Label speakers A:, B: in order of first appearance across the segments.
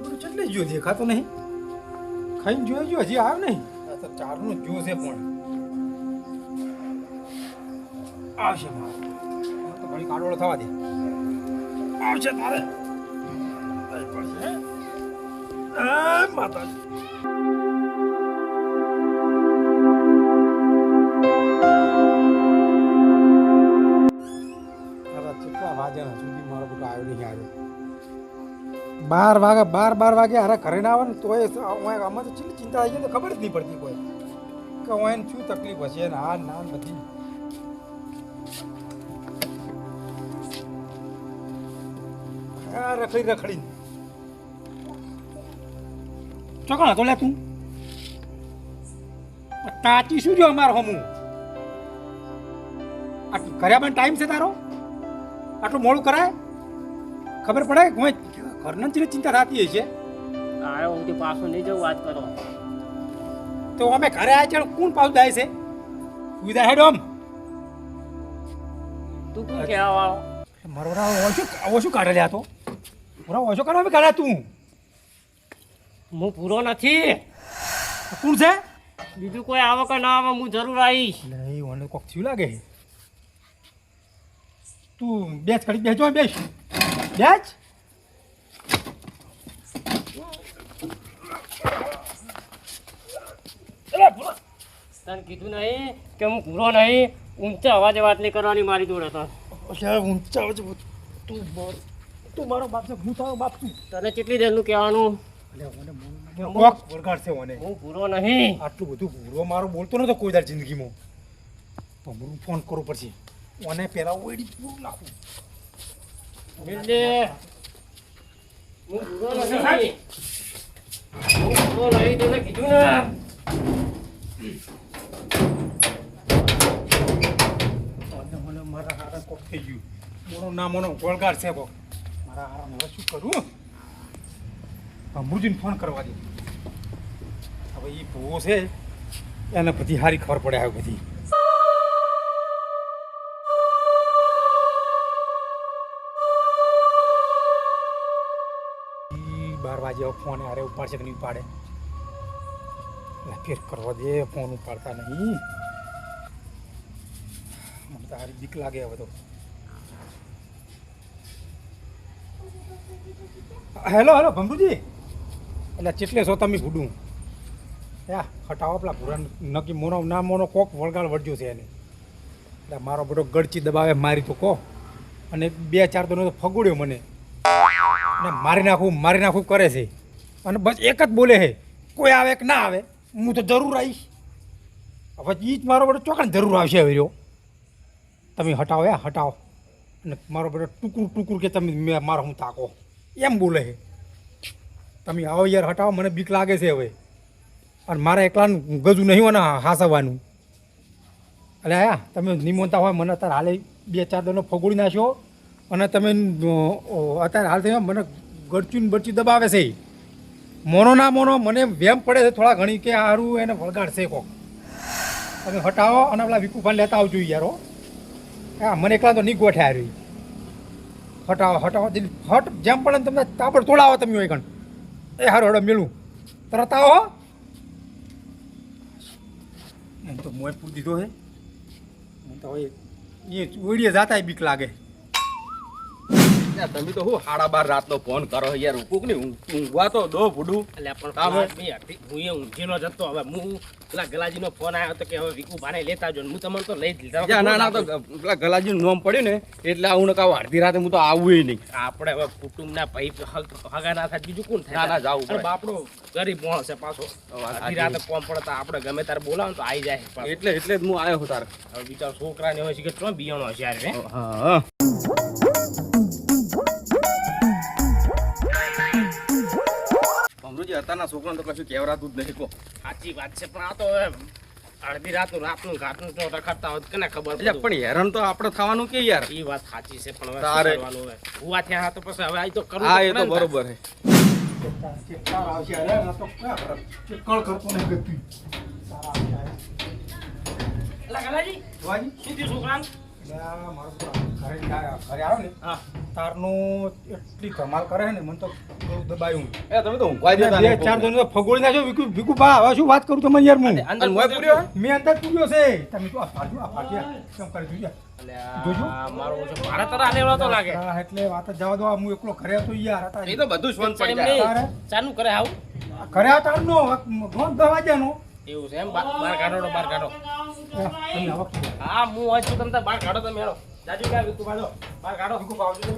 A: બધું ચટલે જો દેખાતો નહીં. ખાઈને જોઈ જો, હજી આવ્યો નહીં. ચારનો જો છે પણ. આવશે મારો. તો ઘણી કાડોળ થવા દે. આવશે તારે. માતાજી. વાગ્યા સુધી મારો બધું આવ્યો નહીં, આવ્યો. બાર વાગે, બાર બાર વાગે અરે ઘરે ના આવે ને તોય આમાં તો કેટલી ચિંતા થઈ જાય તો ખબર જ નહીં પડતી કોઈ. કે હું એને શું તકલીફ હશે ને આ ના બધી. રખડી રખડી ચોકણ હતો લે તું? તાચી શું જો અમારો હમું? આટલું કર્યા પણ ટાઈમ છે તારો? આટલું મોડું કરાય? ખબર પડે? હું ઘરના જ ચિંતા થતી હશે
B: આ હું પાછો નહીં જવું વાત કરો.
A: તો અમે ઘરે આવ્યા છે કોણ પાછું જાય છે? સુવિધા હેડ ઓમ
B: તું કોણ કહેવા આવો?
A: મારો વરા ઓછું ઓછું કાઢે લ્યા તો? પૂરા ઓછો કાઢવા અમે કાઢ્યા તું.
B: હું પૂરો નથી.
A: કોણ છે?
B: બીજું કોઈ આવો કે ના આવે હું જરૂર આવીશ.
A: નહીં મને કોક થયું લાગે. તું બેસ ખડી બેસજો બેસ. બેસ.
B: તને કીધું નહીં કે હું ભૂરો નહીં ઊંચા અવાજે વાત નહીં કરવાની મારી જોડે તો.
A: અચ્છા ઊંચા અવાજે તું બોલ. તું મારો બાપ છે હું તારો બાપ છું.
B: તને કેટલી દેરનું કહેવાનું? હું ભૂરો નહીં.
A: આટલું બધું ભૂરો મારો બોલતો નતો કોઈ દાર જિંદગીમાં. હું ફોન કરવો પડશે. મને પહેલા ઓઈડી પૂરું નાખું.
B: હું ભૂરો નથી હું પૂરો નહીં તને કીધું ને
A: અને મને મારા હારા કોક થઈ ગયું મોનો નામોનો ગોળગાર છે કોક મારા આરામ હવે શું કરું અમૃજીને ફોન કરવા દે. હવે એ ભૂવો છે, એને બધી સારી ખબર પડે આવે બધી. બાર વાગે ફોન હારે ઉપાડશે કે નહીં ઉપાડે? એટલે ફેર કરવા દે ફોન ઉપાડતા નહીં. મને તો હારી બીક લાગે હવે તો. હેલો હેલો ભંભુજી એટલે ચેટલે છો તમે ભૂડું. યા હટાવો પેલા ભૂરા નક્કી મોનો, ના મોનો કોક વળગાળ વળજો છે એને. એટલે મારો બધો ગળચી દબાવે, મારી તો કહો. અને બે, ચાર તો ફગોડ્યો મને. અને મારી નાખું મારી નાખું કરે છે. અને બસ એક જ બોલે છે, કોઈ આવે કે ના આવે? હું તો જરૂર આવીશ. હવે એ જ મારો બધો ચોકડ જરૂર આવશે હવે તમે હટાવો, યા, હટાવો. અને મારો બધો ટુકડું ટુકડું કે તમે મેં મારો હું તાકો. એમ બોલે છે. તમે આવો યાર, હટાવો, મને બીક લાગે છે હવે. અને મારે એકલાનું ગજું નહીં હોય ને હાસવવાનું. એટલે આયા, તમે નિમોતા હોય, મને અત્યારે હાલે બે ચાર દોનો ફગોડી નાખ્યો. અને તમે અત્યારે હાલ થઈ મને ગરચું બરચું દબાવે છે. મોનો ના મોનો, મને વેમ પડે છે થોડા ઘણી કે સારું એને વળગાડશે કોક. તમે હટાવો અને પેલા વિકુફાન લેતા આવજો યાર હો, મને એકલા તો નહીં ગોઠ્યા રહી હટાવો હટાવો હટ જેમ પણ તમને તાપડ તોડાવો તમે હોય કણ એ હારો હડો મેલું. તરત આવો. એમ તો મોય પૂરી દીધો હે. તો એ ઓળીએ જાતા બીક લાગે.
C: તમે તો હું સાડા બાર રાતનો ફોન કરો યાર કોક ને ઊંઘવા તો દો ભૂડું.
B: એટલે પણ. હું એ ઊંઘી નો જતો. હવે હું પેલા ગલાજી નો ફોન આવ્યો હતો કે હવે વિકુ ભાને લેતા જો હું તમને તો લઈ જ લીધા.
C: ના ના તો પેલા ગલાજીનું નામ પડ્યું ને એટલે આવું ને કાવ અડધી રાતે હું તો આવું નહીં.
B: આપણે હવે કુટુંબના ભાઈ હગ- ના થાય બીજું કોણ થાય?
C: ના, ના, જાવું પડે.
B: બાપડો ગરીબ માણસ છે પાછો. અડધી રાતે કોમ પડતા આપણે ગમે ત્યારે બોલાવો તો આવી જાય.
C: એટલે એટલે જ હું આવ્યો તારે.
B: હવે બિચારો છોકરાને હોય છે કે ત્રણ બિયાણો હશે યાર
C: હા. અત્યારના છોકરાને તો કશું કહેવરાતું જ નહીં કો
B: સાચી વાત છે પણ આ તો હવે અડધી રાતનું રાતનું ઘાટનું તો રખડતા હોત કે કેને ખબર
C: એટલે પણ હેરાન તો આપણે થવાનું કે યાર?
B: ઈ વાત સાચી છે પણ હવે કરવાનું હવે? ભૂવા થયા હા તો પછી હવે આ તો કરવું
C: હા એ તો બરોબર છે
A: ચેતકાર ઘરે આવ્યો ને
B: હા
A: એટલી ધમાલ કરે ને મને તો બહુ દબાયું.
C: એ તમે તો ઊંઘવા દ્યો
A: બે ચાર જણ ફગોળી નાખ્યો વિકુ વિકુ બા હવે શું વાત કરું તમને યાર હું?
B: અંદર
C: મોય પૂર્યો?
A: મેં અંદર પૂર્યો છે. તમે તો આ ફાટ્યું આ ફાટ્યા કેમ કરી જોયા જોજો.
B: મારો ઓછો ભાડા તરા લેવડો તો લાગે.
A: હા, એટલે વાત જવા દો હું એકલો ઘરે હતો યાર હતા
C: એ તો બધું સ્વંત પડી જાય.
B: કરે આવું.
A: ઘરે વાગ્યાનો
B: એવું છે એમ? બાર કાઢો તો બહાર કાઢો.
A: હા.
B: હા હોય છું તમે બાર કાઢો તમે હેડો. દાદી ક્યાં વિકુ બાજો બહાર કાઢો.
A: વિકુ હા, તમે.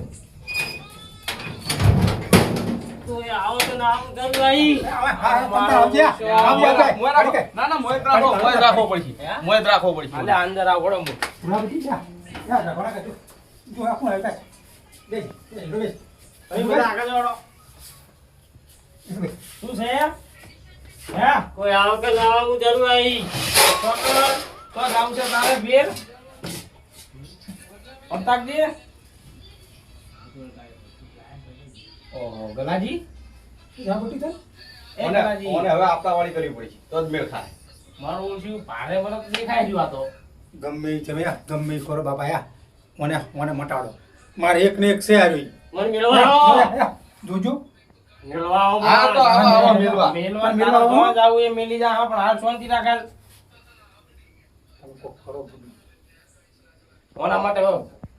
B: શું છે? હે. કોઈ આવો કે આવું જરૂર આવી. ચોકર તો જાવ છે તારે બેર અમતાક દે ઓહો ગલાજી?
A: જા, બોટી તો
B: એ
C: ઓને
B: ગલાજી.
C: ઓને હવે આપતા વાળી કરવી પડી તો જ મેળ ખાય.
B: મારું શું ભારે વરત દેખાય જો આ તો?
A: ગમે તમે ગમે કરો બાપા યા મને મને મટાડો. મારે એક ને એક છે આવી
B: મને મેળવા
A: જોજો.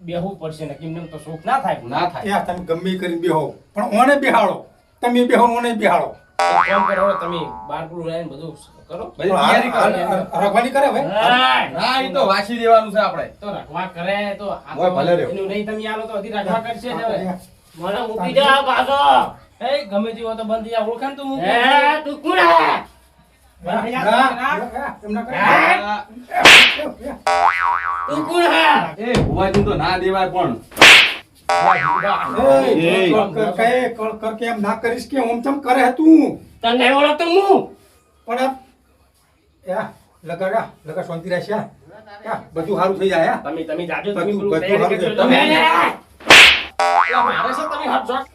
B: બેહવું પડશે ને કેમ તો સુખ ના થાય.
C: ના થાય.
A: તમે ગમે કરીને બેહો. પણ ઓને બેહાડો. તમે બેહો ઓને બેહાડો.
B: કામ કરો તમે બાર પૂરું બધું કરો.
C: બધી તૈયારી
A: હાલ-
C: કરો
A: હાલ- રખવાની કરે હવે?
C: ના એ તો વાંચી દેવાનું છે આપણે.
B: તો રખવા કરે તો
C: ભલે રહ્યો.
B: એનું નહીં તમે આલો તો હજી રખવા કરશે મને મૂકી જા પાછો. એ ગમે તેવો તો બંધ જા ઓળખાણ તું એ તું કોણ હે?
A: કરે.
B: તું કોણ હે?
C: એ ભુવાજી તો ના દેવાય પણ.
A: એ,
C: એ.
A: કર- કર- કર- કર- કર કે એમ ના કરીશ કે ઓમ ચમ કરે તું?
B: તને ઓળખતો હું.
A: પણ યા, લગા લગા શાંતિ રહેશે બધું સારું થઈ જાય
B: તમે તમે જાજો તમે હાથ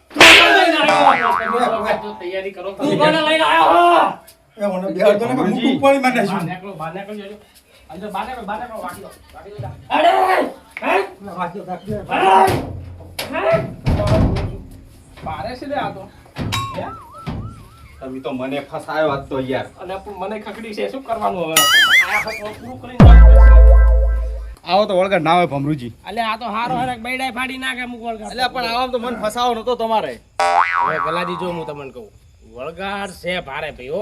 B: લઈને
A: ઓને બેહાડતો?
B: છે લે આ તો.
C: તમે તો મને ફસાયો હતો યાર
B: અને પણ મને ખકડી છે, શું કરવાનું હવે આ પૂરું કરીને.
C: આવો તો વળગર ના હોય ભમરુજી.
B: અલે આ તો હારો હરક બૈડાય ફાડી નાખે મુક વળગાડ.
C: એટલે પણ આવા તો મને ફસાવો નતો તમારે.
B: હવે ગલાજી જો હું તમને કહું. વળગાડ છે ભારે ભાઈઓ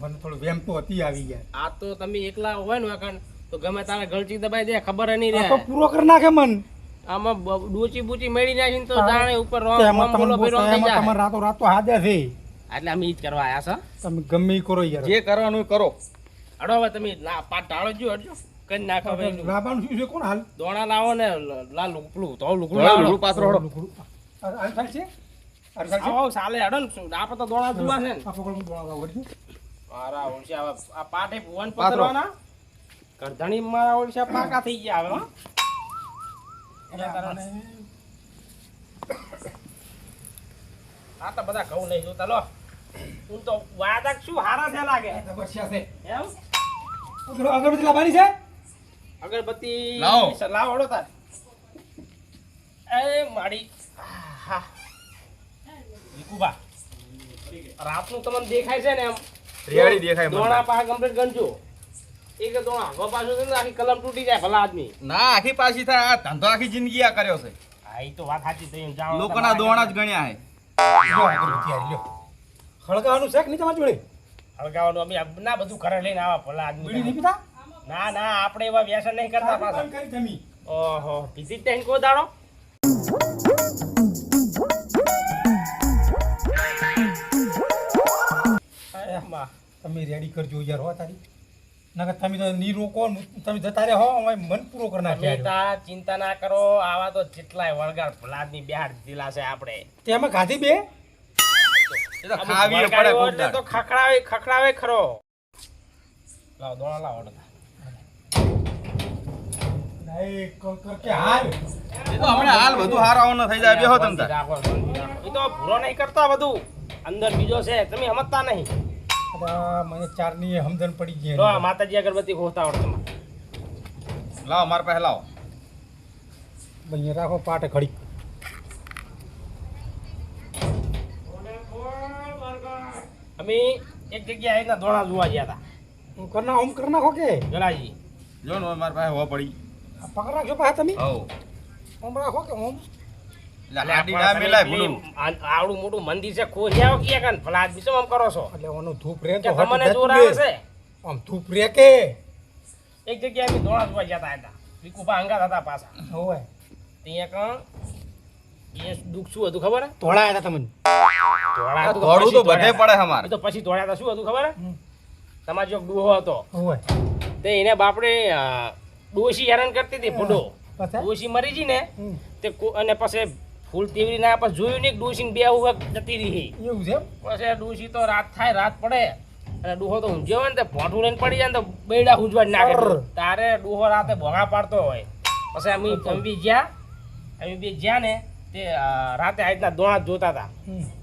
A: મને થોડું વેમ તો હતી આવી ગયા.
B: આ તો તમે એકલા હોય ને વાકણ તો ગમે તારે ગળચી દબાઈ દે ખબર નહીં
A: આ તો પૂરો કરી નાખે મન.
B: આમાં ડૂચી બૂચી મેળી નાખીને તો જાણે ઉપર રોમ બોલો ભઈ થઈ જાય.
A: તમારે રાતો રાતો હાજે છે.
B: એટલે અમે ઈ જ કરવા આયા છો.
A: તમે ગમે ઈ કરો યાર.
C: જે કરવાનું કરો.
B: હડો હવે તમે ના પાટ ટાળો જો હડજો કઈ નાખો ભાઈ.
A: લાવવાનું શું છે? કોણ હાલ?
B: દોણા લાવો ને લ- લાલ લુકડું. તો લુકડું લાવો.
C: લુકડું પાથરો હડો.
A: લુકડું. આ થાય છે? આ થાય છે?
B: આવો સાલે હડો ને શું, આપણે તો દોણા જુવા છે ને.
A: આ પકડ હું દોડા વળજો.
B: મારા ઓળશા આ પાટે ભુવન પકડવાના. કરધણી મારા ઓળશા પાકા થઈ ગયા હવે હો. એટલે તારા- આ તો બધા ઘઉં નહીં જોતા લો. હું તો વાદક શું હારા છે લાગે?
A: તપસ્યા છે.
B: એમ?
A: અગરબત્તી લાવવાની છે?
B: અગરબત્તી
C: લાવો.
B: લાવો હળો તાર. એ મારી હા વિકુબા રાતનું તમને દેખાય છે ને એમ.
C: રેડી દેખાય મને.
B: દોણા પાસે કમ્પ્લીટ ગણજો. એક દોણા. હવે પાછો છે ને આખી કલમ તૂટી જાય ભલા આદમી.
C: ના આખી પાછી થાય. આ ધંધો આખી જિંદગી આ કર્યો છે.
B: હા એ તો વાત સાચી થઈ જાણો
C: લોકોના દોણા જ ગણ્યા હે.
A: હળગાવાનું છે કે નહીં તમારી જોડે?
B: હળગાવાનું અમે ના બધું ઘરે લઈને આવા ભલા
A: બીડી
B: આદમી
A: નહીં પીતા
B: ના ના આપણે એવા વ્યસન નહીં કરતા પાછા.
A: કરી જમી
B: ઓહો પીધી જ કો દાડો અરે
A: તમે રેડી કરજો યાર હો તારી. નકર તમે તો ની રોકો તમે જતા રહે હો અમે મન પૂરો કરી નાખ્યા
B: તા ચિંતા ના કરો આવા તો જેટલાય વળગાડ ભલાદની બહાર દિલા છે આપણે.
A: તેમાં ખાધી બે?
C: એ તો ખાવી પડે.
B: તો ખખડાવે ખખડાવે ખરો. લાવ દોણા લાવ અડધા.
A: હાલ
C: તો હમણાં હાલ બધું હાર આવવાનું થઈ જાય બેહો તમ તાર.
B: રાખો, એ તો ભૂરો નહીં કરતા બધું. અંદર બીજો છે તમે સમજતા નહીં.
A: અરે, મને ચારની સમજણ પડી ગઈ
B: આ માતાજી અગરબત્તી ખોતા આવડે
C: લાવો મારા પાસે લાવો.
A: અહીંયા રાખો પાટે ખડી
B: અમે એક જગ્યાએ એના દોણા જોવા ગયા હતા.
A: હું કરના ઓમ કરના નાખો કે?
B: ગલાજી
C: જો ને મારા પાસે હવા પડી.
A: પકડ રાખજો પાછા તમે
C: હવ
A: ઓમ રાખો કે ઓમ
C: એટલે આડી ના મેલાય ભૂલું
B: આ- આવડું મોટું મંદિર છે ખોલી આવો કે કાન ભલા આદમી શું આમ કરો છો
A: એટલે ઓનું ધૂપ રે
B: કે
A: તો
B: તમને જોર આવે છે
A: આમ ધૂપ રે કે
B: એક જગ્યાએ અમે દોણા જોવા ગયા હતા વિકુભા અંગાત હતા પાછા
A: હોય
B: ત્યાં એ દુઃખ શું હતું ખબર હે?
A: હતા તમને
B: ધોળા
C: તો બધે
B: ધોળા
C: પડે અમારે
B: તો પછી હતા શું હતું ખબર હે? તમારો જો ડૂહો હતો તે એને બાપડે ડોશી હેરાન કરતી હતી
A: પછી?
B: ડોશી મરી ગઈ ને તે અને પછી ફૂલ તીવરી ના પછી જોયું ને ડોશી બે વખત જતી રહી.
A: એવું છે
B: પછી ડોશી તો રાત થાય રાત પડે. અને ડૂહો તો ઊંઝ્યો હોય ને તે ભોંઠું લઈને પડી જાય ને તો બેડા ઉજવા નાખે. તારે ડોહો રાતે ભોગા પાડતો હોય. પછી અમે અમે બી જ્યાં અમે બી જ્યાં ને તે રાતે આજના દોણા જોતા હતા.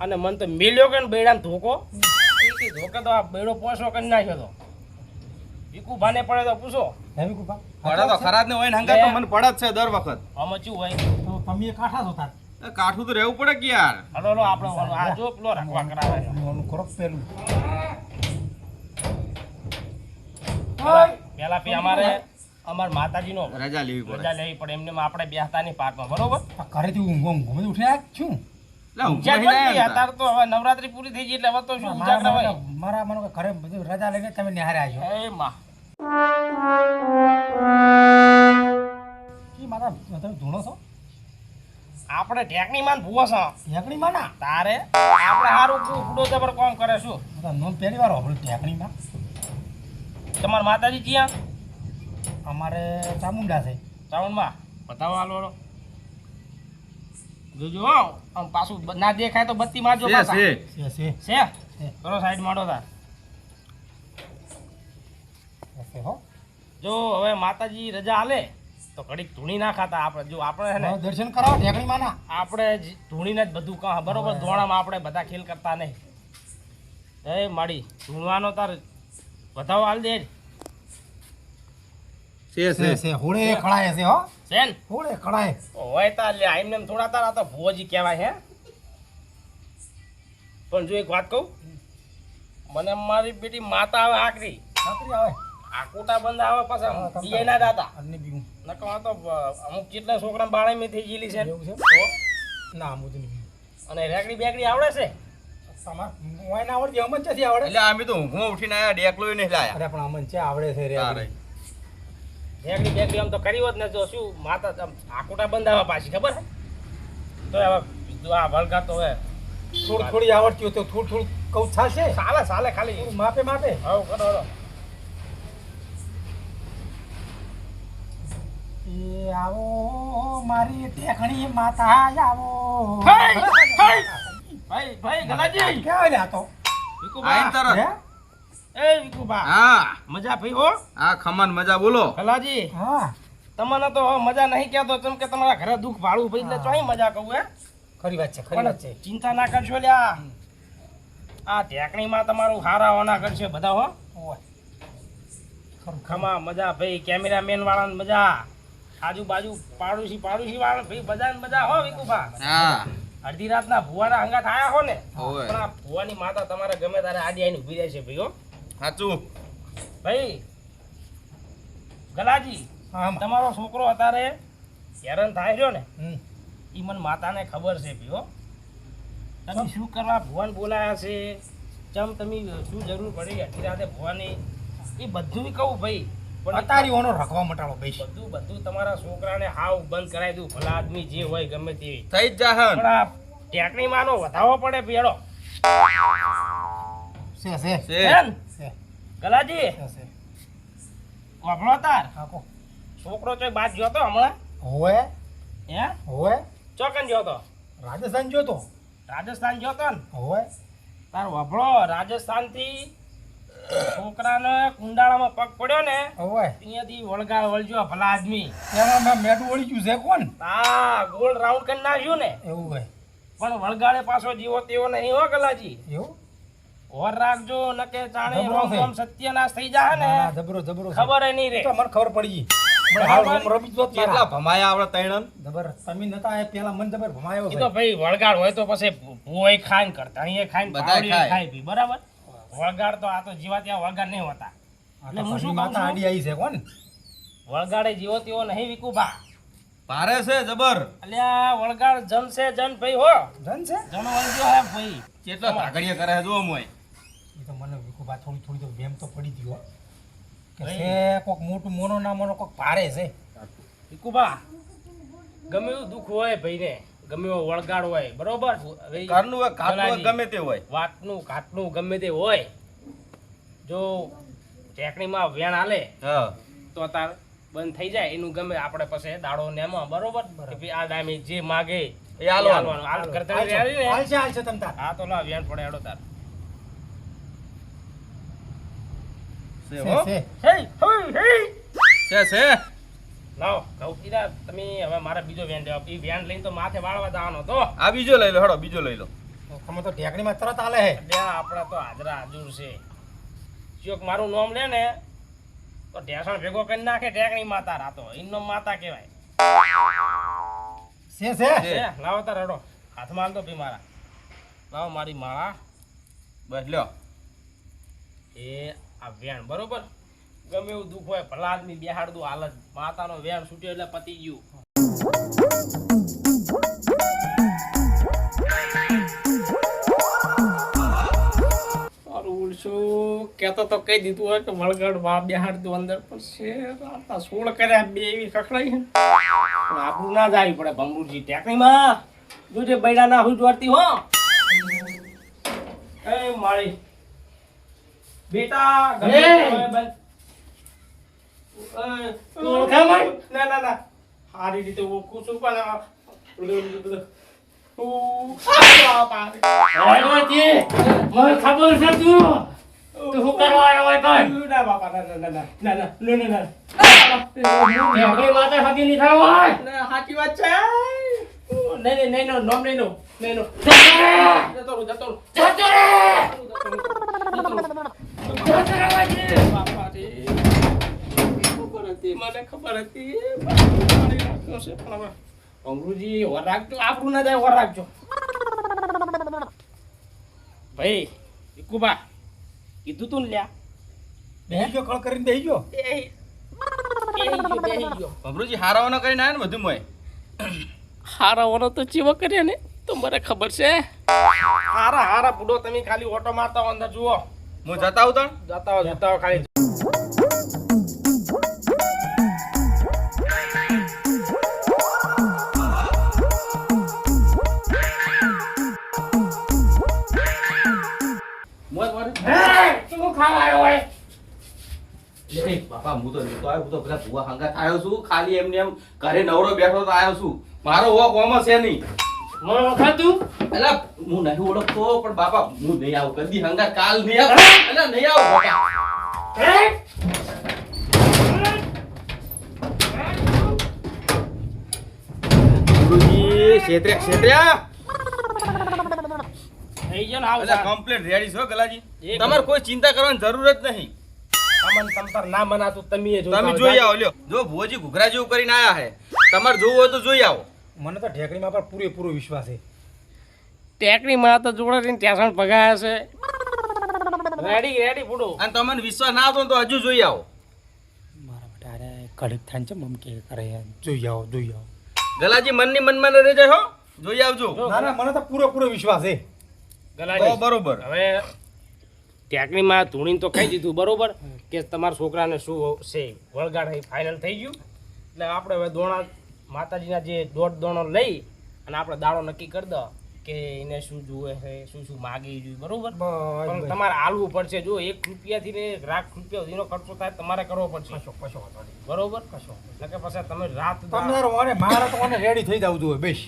B: અને મન તો મેલ્યો કે બેડા ધોકો. ધોકે તો આ બેડો પોસો કરી નાખ્યો હતો વિકુ ભાને પડે તો પૂછો.
A: કૃપા.
C: પડે તો ને હોય ને હંગાત તો મને પડે જ છે દર વખત.
B: આમાં શું હોય?
A: તો તમે કાઠા છો તાર.
C: કાઠું તો રહેવું પડે કે યાર?
B: હલો હલો આપણે આ જો પેલો રાખવા કરાવે.
A: ઓનું કરો પેલું
B: પેલા પે અમારે અમાર માતાજીનો
C: રજા લેવી પડે.
B: રજા લેવી પડે. એમને આપણે બેસતા નહીં પાર્કમાં બરોબર?
A: ઘરે ઘરેથી ઊંઘો ઊંઘો ઊંઘ ઉઠી આયા કે શું?
C: એટલે ઊંઘ
B: જ્યાં
C: નહીં
B: જોઈ
C: ને
B: અત્યારે તો. હવે નવરાત્રી પૂરી થઈ ગઈ એટલે હવે તો શું
A: મારા માનો- મારા માનો કે ઘરે બધું રજા લઈને તમે નિહારે આવ્યો
B: એ માં.
A: કી મારા તમે ધૂણો છો?
B: આપણે ઢેકણી માં ભૂવો છો.
A: ઢેકણી માં ના
B: તારે આપણે હારું કુકડો જબર કોમ કરે શું?
A: બધા પહેલી વાર આપણે ઢેકણી માં
B: તમારા માતાજી ક્યાં?
A: અમારે ચામુંડા છે.
B: ચામુંડમાં? બતાવો હાલો હાલો. જોજો હો. આમ પાછું ના દેખાય તો બત્તી મારજો પાછા.
C: છે
A: છે.
B: કરો સાઈડ માંડો તાર
A: હો.
B: જો હવે માતાજી રજા હાલે તો ઘડીક ધૂણી ના ખાતા આપણે. જો આપણે છે ને
A: દર્શન કરાવો ઢેકણી માં
B: આપણે ધૂણીને જ બધું કહા બરોબર ધોણામાં આપણે બધા ખેલ કરતા નહીં. એ માડી ધૂણવાનો તાર બતાવો હાલ દે.
C: છે
A: છે. છે હોળે કળાય છે હો.
B: છે ને
A: હોળે કળાય
B: હોય તા લે આઈને એમ થોડા તારા તો ભુવોજી કહેવાય હે. પણ જો એક વાત કહું મને મારી બેટી માતા આવે આકરી.
A: આકરી આવે.
B: આ કોટા બંધ આવે પાછા બીએ ના દાતા
A: અમને બીવું
B: આ તો અમુક કેટલા છોકરા બાળે મે થઈ ગયેલી છે.
A: એવું છે?
B: તો,
A: ના અમુક નહીં.
B: અને રેકડી બેકડી આવડે છે?
A: તમાર ના આવડતી અમન ક્યાંથી આવડે?
C: એટલે અમે તો ઊંઘમાં ઉઠીને આયા ડેકલો નહીં લાયા.
A: અરે પણ અમન છે આવડે છે રે.
B: રેકડી બેકડી આમ તો કરી હોત ને તો શું માતા આમ બંધ આવે પાછી ખબર છે? તો હવે આ વળગા તો હવે.
A: થોડી થોડી આવડતી હોય તો થોડું થોડું કહું થશે
B: સાલે સાલે ખાલી.
A: માપે માપે.
B: હવ કરો.
A: એ આવો મારી ટેકણી માતા આવો.
B: ભાઈ ભાઈ. ભાઈ ગલાજી.
A: ક્યાં લ્યા તો?
C: આઈન તરત.
A: હે?
B: એ વિકુભા
C: હા.
B: મજા ભાઈ હો?
C: આ ખમન મજા બોલો.
B: ગલાજી.
A: હા.
B: તમને તો મજા નહીં કહેતો કેમ કે તમારા ઘરે દુઃખ ભાડું ભાઈ એટલે ચોઈ મજા કહું હે?
A: ખરી વાત છે ખરી વાત છે.
B: ચિંતા ના કરશો લ્યા. આ ટેકણીમાં તમારું હારા હોના કરશે બધા હો. ખમા મજા ભાઈ. કેમેરામેન વાળાને મજા. આજુબાજુ પાડોશી પાડોશી વાળા ભાઈ બધા બધા હો વિકુભા.
C: હા.
B: અડધી રાતના ભુવાના હંગાત આયા હો ને? પણ આ ભુવાની માતા તમારે ગમે તારે આડી આઈને ઊભી રહેશે ભાઈ હો.
C: સાચું.
B: ભાઈ ગલાજી
A: હા
B: તમારો છોકરો અત્યારે હેરાન થાય રહ્યો ને?
A: હમ.
B: એ મને માતાને ખબર છે ભીઓ તમે શું કરવા ભુવાન બોલાયા છે? ચમ તમે શું જરૂર પડી? અડધી રાતે ભુવાની? એ બધું કહું ભાઈ.
A: અતારી ઓનો રખવા મટાળો ભાઈ
B: બધું બધું તમારા છોકરાને હાવ બંધ કરાવી દઉં ભલા આદમી જે હોય ગમે તે
C: થઈ જ જાહન.
B: પણ આ ટેકની માનો વધાવો પડે
A: પેડો
C: સે
B: સે
A: સે
B: ગલાજી? વાપરો તાર
A: આખો
B: છોકરો ચોય બાદ ગયો તો હમણાં?
A: હોવે.
B: હે?
A: હોવે.
B: ચોકન જોતો
A: રાજસ્થાન જોતો
B: રાજસ્થાન જોતો ને?
A: હોવે.
B: તાર વભળો રાજસ્થાનથી છોકરાને કુંડાળામાં પગ પડ્યો ને અહીંયાથી વળગા વળજો ભલા આદમી.
A: એમાં મેં મેટું વળગ્યું છે કોણ?
B: હા ગોળ રાઉન્ડ કરી નાખ્યું ને.
A: એવું ભાઈ
B: પણ વળગાડે પાછો જીવો તેવો નહીં હો કલાજી.
A: એવું?
B: ઓર રાખજો નકે જાણે રોમ રોમ સત્યનાશ થઈ જાય ને
A: ધબરો ધબરો
B: ખબર નહીં રે.
A: મને ખબર પડી ગઈ.
B: બરાબર? વળગાડ તો આ તો જીવા ત્યાં વળગાડ નહીં હોતા. એટલે હું શું
A: માતા આડી આવી છે કોણ?
B: વળગાડે જીવો તેવો નહીં વિકુભા.
C: પારે છે જબર.
B: અલ્યા વળગાડ જન છે જન ભાઈ હો.
A: જન છે
B: જન વળગ્યો હે ભાઈ.
C: કેટલો ધાગડીયા કરે છે જો મોય
A: એ તો મને વિકુભા થોડી થોડી તો વેમ તો પડી ગયો. કે. છે કોક મોટું મોનો ના મોનો કોક ભારે છે.
B: વિકુભા ગમે એવું દુઃખ હોય ભાઈને ગમે એવો વળગાડ હોય બરોબર?
C: ઘરનું હોય કાટનું હોય ગમે તે હોય.
B: વાતનું ઘાટનું ગમે તે હોય જો ચેકણીમાં વેણ હાલે તો તાર બંધ થઈ જાય એનું ગમે આપણે પછી દાડો ને એમાં બરોબર? કે આ ડામે જે માગે
C: એ હાલવાનું.
B: હાલવાનું. હાલ કરતા
A: હાલ છે,
B: રહી ને.
A: હાલ છે હાલ છે તમ તાર.
B: હા તો લા વેણ પડે તાર.
C: હો?
B: હે હે
C: છે
B: લાવો કહું કીધા તમે હવે મારે બીજો વેન લેવા. એ વેન લઈને તો માથે વાળવા જવાનો તો
C: આ બીજો લઈ લો હેડો બીજો લઈ લો.
A: તમે તો ટેકડીમાં તરત હાલે હે.
B: બે આપણા તો હાજરા હાજર છે. ચોક મારું નામ લે ને તો ઢેસણ ભેગો કરી નાખે ટેકણી માતા રાતો. એનો માતા કહેવાય.
A: છે છે?
B: લાવો તાર હેડો. હાથમાં હાલ દો ભઈ મારા. લાવો મારી માળા.
C: બસ લ્યો.
B: એ આ વેણ બરોબર? ગમે એવું દુઃખ હોય ભલા આદમી બેહાડ દો હાલત. માતાનો વેણ છૂટ્યો એટલે પતી ગયું. કેતો તો કહી દીધું હોય કે વળગડ વા બેહાડ દો અંદર પણ છે આ સોળ કર્યા બે એવી કકડાઈ છે. પણ આપણું ના જાવી પડે ભમરૂજી ટેકનીમાં જોજે બૈડા ના હું જોડતી હો. એ માળી. બેટા ગમે હોય ઓળખે મને? ના ના ના. સારી રીતે ઓળખું છું પણ.
D: મને ખબર છે તું. તું શું કરવા આવ્યો હોય કઈ
B: ના બાપા ના ના ના ના ના ના ના ના. સાચી વાત છે. નહીં નહીં નહીં નો નોમ નહીં નો નહીં નો. જતો જતો
D: જતો રે જતો રે.
B: બાપા હતી મને ખબર હતી. રાખજો. આપણું ના જાય વર રાખજો. ભાઈ વિકુબા કીધું તું ને લ્યા?
A: બેહી ગયો કળ કરીને બેહી ગયો
B: બેહી બેહી ગયો બેહી ગયો
C: ભમરૂજી હારાવાનો કરીને આવ્યા ને બધું મોય?
B: હારા વરો તો ચીવો કર્યા ને તો મને ખબર છે. હારા હારા બુડો તમે ખાલી ઓટો મારતા હો અંદર જુઓ.
C: હું જતા આવું તણ?
B: જતા હો જતા હો ખાલી.
D: હે, તું શું ખાવા આવ્યો હોય
C: બાપા હું તો નતો આવ્યો હું તો પેલા ભુવા હંગાત આવ્યો છું ખાલી એમને એમ ઘરે નવરો બેઠો તો આવ્યો છું. મારો વોક ઓમાં છે નહીં.
D: મને ઓળખે તું
C: હું નહીં ઓળખતો પણ બાપા હું નહીં આવું કદી હંગાત કાલ નહીં આવું. નહીં આવું બાપા? ક્ષેત્રે
B: થઈ ગયો ને આવું
C: એટલે કમ્પ્લીટ રેડી છો ગલાજી. તમારે કોઈ ચિંતા કરવાની જરૂર જ નહીં.
B: અમન તમતર ના મનાતું તમે
C: તમે જોઈ આવો લ્યો. જો ભોજી ઘુઘરા જેવું કરીને આયા હે. તમારે જોવું હોય તો જોઈ આવો.
A: મને તો ઠેકડીમાં પર પૂરેપૂરો વિશ્વાસ છે.
B: ટેકરી માં તો જોડે રહીને ટેશન પગાયા છે. રેડી રેડી બુડો.
C: અને તમને વિશ્વાસ ના આવતો તો હજુ જોઈ આવો.
A: મારા બટારે અરે કડક થાય છે મમકે કરે. જોઈ આવો જોઈ આવો.
C: ગલાજી મનની મનમાં ન રહી જાય હો. જોઈ આવજો.
A: ના ના મને તો પૂરેપૂરો વિશ્વાસ છે.
B: ગલાજી
C: બરોબર.
B: હવે ટેકરીમાં ધૂણીને તો ખાઈ દીધું બરોબર? કે તમારા છોકરાને શું છે? વળગાડ ફાઇનલ થઈ ગયું. એટલે આપણે હવે દોણા માતાજીના જે દોઢ દોણો લઈ અને આપણે દાડો નક્કી કરી દો કે એને શું જુએ છે શું શું માગી જોયું જોઈએ બરોબર પણ તમારે આલવું પડશે. જો એક રૂપિયાથી ને લાખ રૂપિયા સુધીનો ખર્ચો થાય તમારે કરવો પડશે.
A: કશો કશો.
B: બરોબર?
A: કશો
B: નકે પછી તમે રાત
A: તમારે મારે તો રેડી થઈ જવું જોઈએ. બેસ.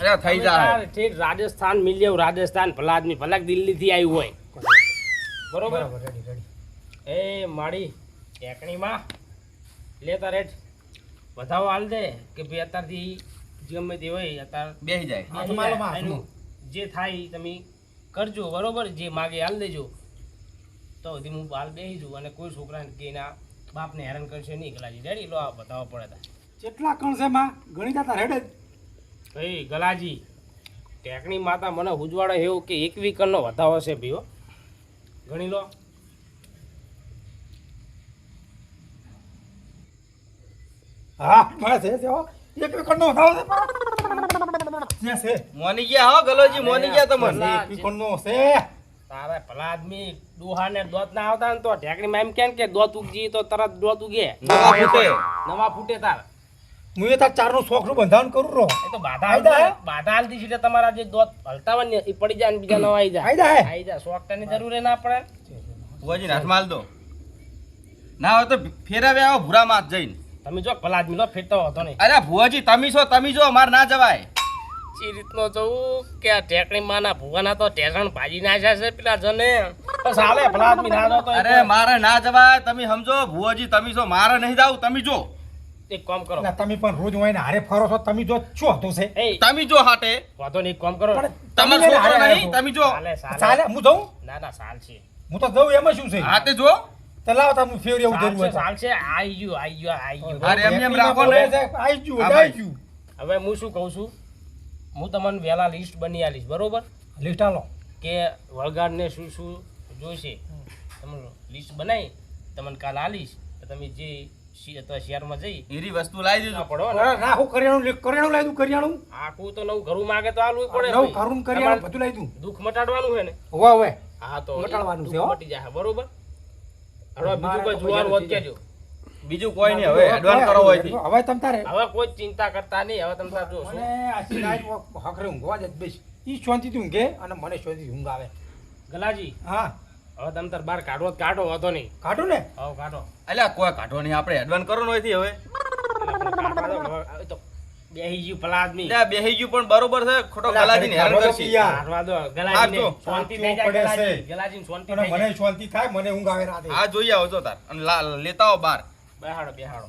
C: અરે થઈ જાય.
B: ઠીક રાજસ્થાન મિલ્યું રાજસ્થાન ભલા આદમી ભલા દિલ્હીથી આવ્યું હોય. બરોબર?
A: રેડી રેડી
B: એ માડી ટેકણીમાં. લેતા રેટ વધાવો હાલ દે કે ભાઈ અત્યારથી ગમે તે હોય અત્યારે
C: બેસી જાય.
B: જે થાય તમે કરજો બરોબર? જે માગે હાલ દેજો. તો હજી હું હાલ બેસી જઉં અને કોઈ છોકરાને કે ના બાપને હેરાન કરશે નહીં. ગલાજી ડેડી લો આ બતાવવા પડે તા.
A: કેટલા કણ છે માં ગણી જતા જ.
B: ભાઈ ગલાજી ટેકની માતા મને ઉજવાડે એવું કે એક વીકનો વધાવો છે ભાઈ ગણી લો.
A: હા મળે છે એક વિકટનો વધારો છે
C: મોની ગયા હો ગલોજી મોની ગયા તમને
A: એક વિકટનો છે.
B: તારે ભલા આદમી ડોહાને દોત ના આવતા ને તો ટેકડીમાં એમ કેમ કે દોત ઉગજી તો તરત દોત ઉગે.
C: નવા ફૂટે.
B: નવા ફૂટે તાર.
A: હું એ તાર ચારનું શોખનું બંધારણ કરું રહો.
B: એ તો બાધા આઈ? બાધા હાલતી છે તમારા જે દોત હલતા ને એ પડી જાય ને બીજા નવા આવી જાય.
A: આઈ જાય
B: આઈ જાય સોકટાની જરૂર ના પડે.
C: ભુવાજી હાથ માલ દો. ના હોય તો ફેરાવે આવો ભૂરા માત જઈને.
B: તમે જો ભલા આદમી લો ફેરતો હતો નહીં.
C: અરે ભુવાજી તમે છો તમે જો માર ના જવાય.
B: એ રીતનો જવું કે આ ટેકણી માના ભુવાના તો ટેસણ ભાજી નાખ્યા છે પેલા જને. બસ હાલે ભલા આદમી ના જો તો
C: અરે મારે ના જવાય તમે સમજો ભુવાજી તમે છો મારે નહીં જાવ તમે જો.
B: એક કામ કરો.
A: એટલે તમે પણ રોજ હોય ને હારે ફરો છો તમે જો શું હતું છે.
B: એ
C: તમે જો હાટે.
B: વાંધો નહીં એક કામ કરો.
A: તમારે
C: તમારો
A: તમે
C: છોકરો
A: હારે
C: નહીં? તમે જો.
B: ચાલે
A: હું જઉં?
B: ના ના સાલ છે.
A: હું તો જઉં એમાં શું છે?
C: હાથે જો.
A: તો લાવો તમે ફેર એવું જરૂર
B: છે સાલ છે આઈ ગયું આઈ ગયું આઈ ગયું.
C: અરે એમ એમ રાખો ને.
A: આઈ ગયું આઈ. ગયું.
B: હવે હું શું કહું છું? હું તમને વહેલા લિસ્ટ બની આલીશ બરોબર?
A: લિસ્ટ આલો.
B: કે વળગાડને શું શું જોઈશે? તમે લિસ્ટ બનાવી તમને કાલ આલીશ તમે જે શી- જઈ.
C: એરી વસ્તુ લાવી
B: ના પડો ના.
A: હું કરિયાણું કરિયાણું લાવી દઉં કરિયાણું.
B: આખું તો નવું ઘરું માગે તો આલવું પડે
A: નવું
B: ભાઈ.
A: કરિયાણું બધું લાવી દઉં.
B: દુઃખ મટાડવાનું છે ને?
A: હોવે હોવે.
B: હા તો
A: મટાડવાનું છે,
B: મટી જાય બરોબર? હવે બીજું કોઈ હોત
C: બીજું કોઈ નહીં હવે એડવાન્સ કરો હોય
A: હવે તમ તારે
B: હવે કોઈ ચિંતા કરતા નહીં હવે તમ તાર જોશો
A: મને આછી રાત હકરે ઊંઘવા જ બેસ. ઈ શાંતિથી ઊંઘે અને મને શાંતિથી ઊંઘ આવે.
B: ગલાજી
A: હા.
B: હવે તમે તાર બાર કાઢો કાઢો હતો નહીં.
A: કાઢો ને?
B: હવે કાઢો.
C: એટલે કોઈ કાઢો નહીં આપણે એડવાન્સ કરો હોયથી હવે.
B: એટલે આપણે કાઢવા દો. તો બેહી ગયું ભલા આદમી.
C: અલ્યા બેહી ગયું પણ બરોબર છે ખોટો
A: અલ્યા,
C: ગલાજીને હેરાન
A: કાઢો તો
C: કરશે.
A: યાર.
B: કાઢવા દો
C: આ
B: શાંતિ થઈ જાય
A: પડે
B: ગલાજી શાંતિ થઈ
A: મને શાંતિ થાય મને ઊંઘ આવે રાતે.
C: આ જોઈએ આવો છો તાર. અને લેતા આવો બાર.
B: બેહાડો બેહાડો.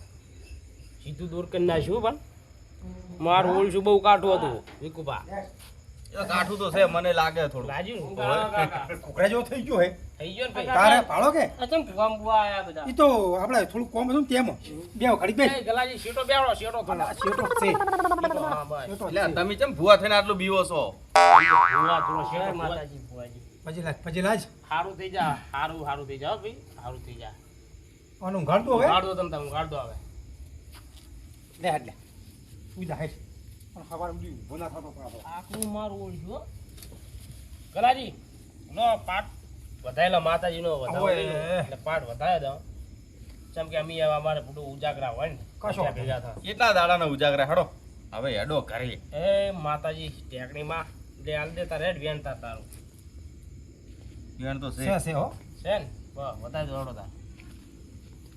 B: સીધું દૂર કરી નાખ્યું પણ મારું ઓળશું બહુ કાઠું હતું વિકુભા.
C: તો કાઠું તો છે મને લાગે થોડું
B: લાજ્યું
A: કુકડા જેવો થઈ ગયો હે.
B: થઈ ગયો ને ભાઈ?
A: તારે ભાળો કે?
B: અચમ ભૂવા બુવા આયા બધા.
A: ઈ તો આપણે થોડું કોમ હતું ને તેમાં બે બે
B: ગલાજી શેટો બેહાડો શેટો થોડો
A: આ છે.
B: શેટો, હા, બસ.
A: શેઠો જ
C: એટલે તમે કેમ ભૂવા થઈને આટલું બીવો છો?
B: ભૂવા થોડો શેટો માતાજી ભૂવાજી.
A: પછી લાજ પછી લાજ
B: હારું થઈ જા હારું હારું થઈ જા ભાઈ. સારું થઈ જા.
A: આનું ઊંઘાડતું હવે?
B: તમ તમે આવે
A: લે હાડ લે તું જા હેઠ પણ ખબર થતો.
B: આખું મારું ગલાજી લો પાટ. વધારેલા માતાજીનો વધારે પાઠ વધારે દો. જેમ કે અમી અમારે પૂરું ઉજાગરા હોય ને
A: કશો
B: ભેગા થાય.
C: એટલા દાડાના ઉજાગરા હડો. હવે હેડો કરી
B: એ માતાજી ટેકણીમાં લે આલ દેતા રેડ વેણ તા તારું.
C: વેણ તો છે.
A: છે હો.
B: છે ને? વાહ વધારે દોડો તા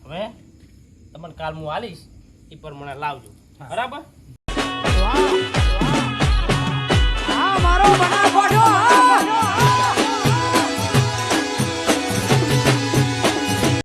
B: હવે તમને કાલ હું આલીશ એ પ્રમાણે લાવજો. બરાબર?
E: વાહ વાહ. આ મારો બના કોઠો